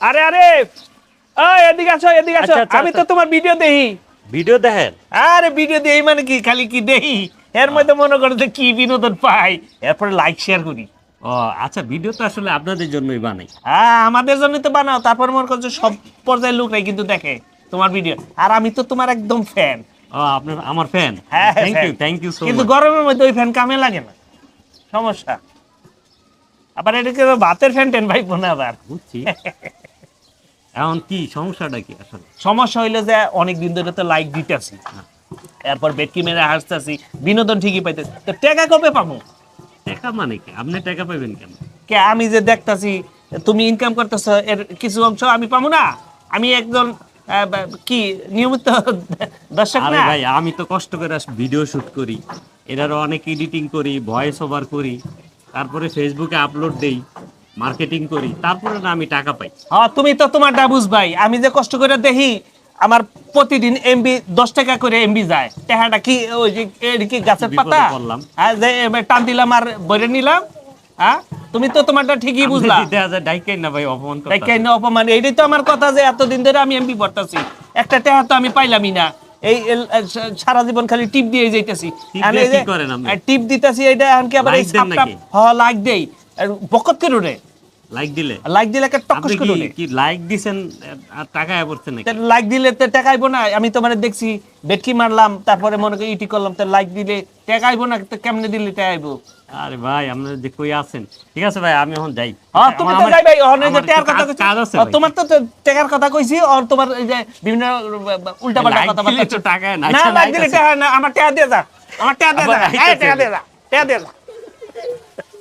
আরে আরে! এদিকে আসো এদিকে আসো। আচ্ছা, আচ্ছা, আমি তো আচ্ছা। তোমার ভিডিও দেখি ভিডিও দেখেন আরে ভিডিও দেই মানে কি? খালি কি দেই? এর মধ্যে মনে করো যে কি বিনোদন পাই। এরপরে লাইক শেয়ার করি। ও আচ্ছা ভিডিও তো আসলে আপনাদের জন্যই বানাই। হ্যাঁ আমাদের জন্য তো বানাও। তারপর মনে করছ সব পর্যায়ের লোকরাই কিন্তু দেখে তোমার ভিডিও আর আমি তো তোমার একদম ফ্যান ও আপনার আমার ফ্যান হ্যাঁ thank you thank you so কিন্তু গরমের মধ্যে ওই ফ্যান কামে লাগে না। সমস্যা। আবার এটাকে ভাতের ফ্যান টেন ভাই? না আবার। বুঝছি। এখন কি সমস্যাটা কি আসলে? সমস্যা হইল যে অনেক দিন ধরে তো লাইক দিতেছি। এরপর বেটকি মেরে হাসতেছি। বিনোদন ঠিকই পাইতেছি। তো টাকা কবে পাবো? টাকা মানে কি? আপনি টাকা পাবেন কেন? কে আমি যে দেখতাছি তুমি ইনকাম করতেছ এর কিছু অংশ আমি পাবো না? আমি একজন আহ, বা- কি নিয়মিত দর্শক আরে না? ভাই আমি তো কষ্ট করে ভিডিও শুট করি। এটারও অনেক এডিটিং করি ভয়েস ওভার করি। তারপরে ফেসবুকে আপলোড দেই। মার্কেটিং করি তারপরে না আমি টাকা পাই। হ্যাঁ তুমি তো তোমারটা বুঝবাই আমি যে কষ্ট করে দেখি আমার প্রতিদিন এমবি দশ টাকা করে এমবি যায়। টাকাটা কি ওই যে এর কি গাছের পাতা? পড়লাম। হ্যাঁ যে টান দিলাম আর বইরে নিলাম হ্যাঁ? তুমি তো তোমারটা ঠিকই বুঝলা। ডাইকাই না ভাই অপমান কেন অপমান? এইটাই তো আমার কথা যে এতদিন ধরে আমি এমপি পড়তাছি। একটা টাকা তো আমি পাইলামই না। এই সারা জীবন খালি টিপ দিয়ে যাইতেছি। টিপ দিতাছি এটা এখন কি আবার এই সাপটা লাইক দেই। বকত করে লাইক দিলে। লাইক দিলে একটা টকস করে কি লাইক দিছেন আর টাকা পড়ছে নাকি? লাইক দিলে তো না। আমি তো মানে দেখছি বেটকি মারলাম তারপরে মনে করি ইটি করলাম তো লাইক দিলে না তো কেমনে দিলে আরে ভাই আপনি যে কই আছেন? ঠিক আছে ভাই আমি এখন যাই। হ্যাঁ তুমি তো যাই ভাই ওখানে যে টাকার কথা কইছি। তোমার তো টাকার কথা কইছি আর তোমার এই যে বিভিন্ন উল্টা পাল্টা কথা তো টাকা না আচ্ছা, লাইক দিলে টাকা না আমার টাকা যা আমার টাকা যা। টাকা যা টাকা যা।